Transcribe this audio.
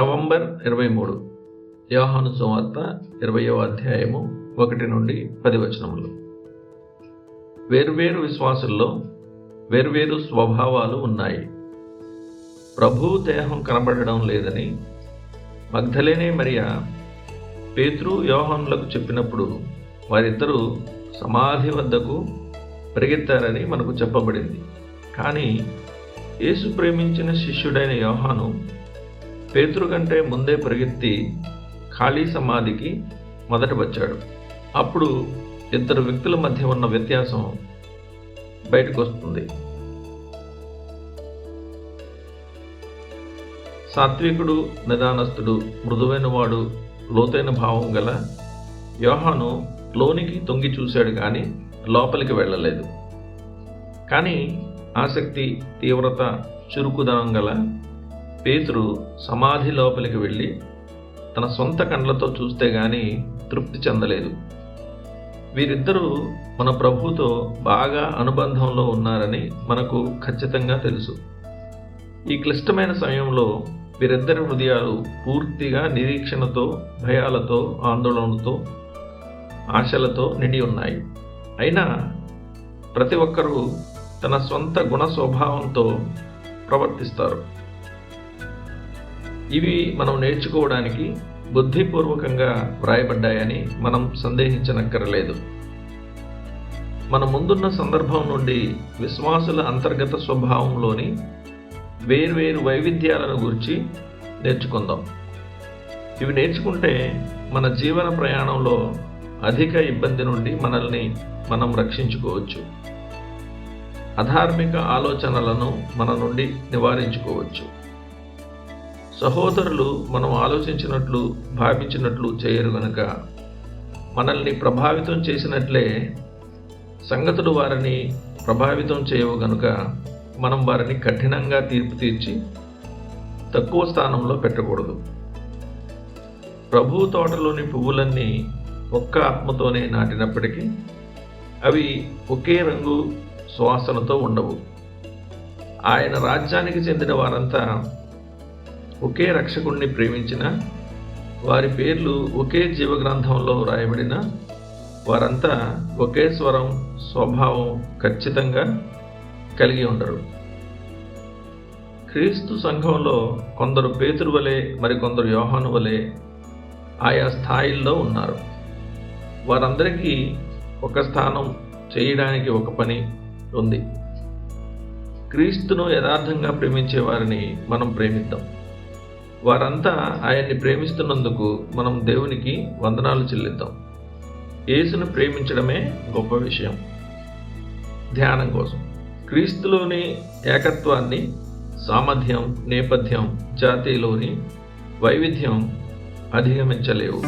November ఇరవై మూడు. యోహాను సువార్త ఇరవయో అధ్యాయము ఒకటి నుండి పది వచనములు. వేర్వేరు విశ్వాసుల్లో వేర్వేరు స్వభావాలు ఉన్నాయి. ప్రభు దేహం కనబడడం లేదని మగ్ధలేనే మరియా పేతురు యోహానులకు చెప్పినప్పుడు వారిద్దరూ సమాధి వద్దకు పరిగెత్తారని మనకు చెప్పబడింది. కానీ యేసు ప్రేమించిన శిష్యుడైన యోహాను పేతురు కంటే ముందే పరిగెత్తి ఖాళీ సమాధికి మొదట వచ్చాడు. అప్పుడు ఇద్దరు వ్యక్తుల మధ్య ఉన్న వ్యత్యాసం బయటకు వస్తుంది సాత్వికుడు నిదానస్తుడు మృదువైన వాడు లోతైన భావం గల యోహాను లోనికి తొంగి చూశాడు కానీ లోపలికి వెళ్ళలేదు. కానీ ఆసక్తి తీవ్రత చురుకుదనం గల పేతురు సమాధి లోపలికి వెళ్ళి తన సొంత కండ్లతో చూస్తే గాని తృప్తి చెందలేదు. వీరిద్దరూ మన ప్రభుతో బాగా అనుబంధంలో ఉన్నారని మనకు ఖచ్చితంగా తెలుసు. ఈ క్లిష్టమైన సమయంలో వీరిద్దరి హృదయాలు పూర్తిగా నిరీక్షణతో భయాలతో ఆందోళనతో ఆశలతో నిండి ఉన్నాయి. అయినా ప్రతి ఒక్కరూ తన సొంత గుణ స్వభావంతో ప్రవర్తిస్తారు. ఇవి మనం నేర్చుకోవడానికి బుద్ధిపూర్వకంగా వ్రాయబడ్డాయని మనం సందేహించనక్కరలేదు. మన ముందున్న సందర్భం నుండి విశ్వాసుల అంతర్గత స్వభావంలోని వేర్వేరు వైవిధ్యాలను గురించి నేర్చుకుందాం. ఇవి నేర్చుకుంటే మన జీవన ప్రయాణంలో అధిక ఇబ్బంది నుండి మనల్ని మనం రక్షించుకోవచ్చు. అధార్మిక ఆలోచనలను మన నుండి నివారించుకోవచ్చు. సహోదరులు మనం ఆలోచించినట్లు భావించినట్లు చేయరు గనుక. మనల్ని ప్రభావితం చేసినట్లే సంగతులు వారిని ప్రభావితం చేయవు గనుక మనం వారిని కఠినంగా తీర్పు తీర్చి తక్కువ స్థానంలో పెట్టకూడదు. ప్రభు తోటలోని పువ్వులన్నీ ఒక్క ఆత్మతోనే నాటినప్పటికీ అవి ఒకే రంగు సువాసనతో ఉండవు. ఆయన రాజ్యానికి చెందిన వారంతా ఒకే రక్షకుణ్ణి ప్రేమించిన వారి పేర్లు ఒకే జీవగ్రంథంలో వ్రాయబడిన వారంతా ఒకే స్వరం స్వభావం ఖచ్చితంగా కలిగి ఉండరు. క్రీస్తు సంఘంలో కొందరు పేతురు వలె మరికొందరు యోహాను వలె ఆయా స్థాయిల్లో ఉన్నారు. వారందరికీ ఒక స్థానం చేయడానికి ఒక పని ఉంది. క్రీస్తును యథార్థంగా ప్రేమించే వారిని మనం ప్రేమిద్దాం. వారంతా ఆయన్ని ప్రేమిస్తున్నందుకు మనం దేవునికి వందనాలు చెల్లిద్దాం. యేసును ప్రేమించడమే గొప్ప విషయం. ధ్యానం కోసం. క్రీస్తులోని ఏకత్వాన్ని సామర్థ్యం నేపథ్యం జాతిలోని వైవిధ్యం అధిగమించలేవు.